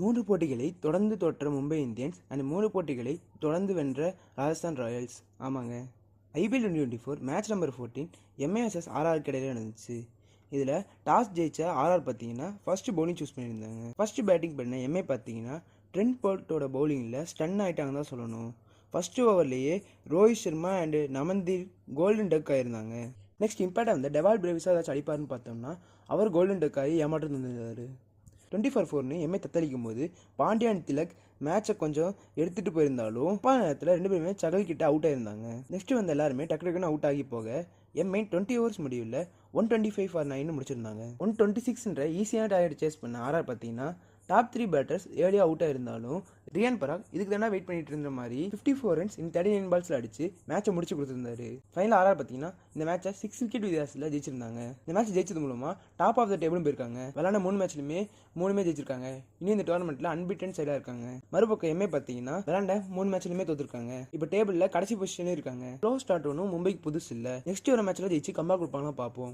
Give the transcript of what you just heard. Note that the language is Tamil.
மூன்று போட்டிகளை தொடர்ந்து தோற்ற மும்பை இந்தியன்ஸ் அண்ட் மூணு போட்டிகளை தொடர்ந்து வென்ற ராஜஸ்தான் ராயல்ஸ். ஆமாங்க. IPL twenty twenty four match number fourteen MASS RR கிடையில நடந்துச்சு. இதில் டாஸ் ஜெயிச்ச ஆர்ஆர் பார்த்தீங்கன்னா ஃபர்ஸ்ட் பவுலிங் சூஸ் பண்ணியிருந்தாங்க. ஃபர்ஸ்ட் பேட்டிங் பண்ண எம்ஏ பார்த்தீங்கன்னா ட்ரெண்ட் போர்ட்டோட பவுலிங்கில் ஸ்டன் ஆகிட்டாங்க தான் சொல்லணும். First ஓவர்லேயே Rohit Sharma and Naman Dhir golden duck ஆயிருந்தாங்க. Next இம்பேக்டாக வந்து டெவால் பிரேவிஸாக ஏதாச்சும் அடிப்பார்னு பார்த்தோம்னா அவர் கோல்டன் டக் ஆகி ஏமாற்றம் தந்திருந்தாரு டுவெண்ட்டி ஃபோர் ஃபோர்னு எம்ஏ தத்தளிக்கும் போது பாண்டியான் திலக் மேட்சை கொஞ்சம் எடுத்துகிட்டு போயிருந்தாலும் அப்பா நேரத்தில் ரெண்டு பேருமே சகல் கிட்ட அவுட் ஆயிருந்தாங்க. நெக்ஸ்ட்டு வந்து எல்லாருமே டக்கு டக்குன்னு அவுட் ஆகி போக எம்ஐ டுவெண்ட்டி ஓவர்ஸ் முடிவில் one twenty five for nine முடிச்சிருந்தாங்க one twenty சிக்ஸ்ன்ற ஈஸியான டார்கெட் சேஸ் பண்ண ஆர்ஆர் பார்த்தீங்கன்னா டாப் த்ரீ பேட்டர்ஸ் ஏர்லியாக அவுட்டாக இருந்தாலும் ரியான் பராக் இதுக்கு தானே வெயிட் பண்ணிட்டு இருந்த மாதிரி ஃபிஃப்டி ஃபோர் ரன்ஸ் இந்த தேர்ட்டி நைன் பால்ஸில் அடிச்சு மேட்சை முடிச்சு கொடுத்துருந்தாரு. ஃபைனல் ஆர்ஆர் பார்த்தீங்கன்னா இந்த மேட்சை சிக்ஸ் விக்கெட் வித்தியாசத்தில் ஜெயிச்சிருந்தாங்க. இந்த மேட்ச் ஜெயிச்சது மூலமாக டாப் ஆஃப் த டேபிளும் போயிருக்காங்க. விளாண்ட மூணு மேட்ச்லையுமே மூணுமே ஜெயிச்சிருக்காங்க. இன்னும் இந்த டோர்னமெண்ட்டில் அன்பிட்டன் சைடாக இருக்காங்க. மறுபக்கம் எம்ஏ பார்த்தீங்கன்னா விளாண்ட மூணு மேட்ச்லையுமே தோத்துருக்காங்க. இப்போ டேபிளில் கடைசி பொசிஷனே இருக்காங்க. க்ளோஸ் ஸ்டார்ட் ஒன்றும் மும்பைக்கு புதுசு இல்லை. நெக்ஸ்ட் ஒரு மேட்ச்சில் ஜெயிச்சு கம்பா கொடுப்பாங்களா பார்ப்போம்.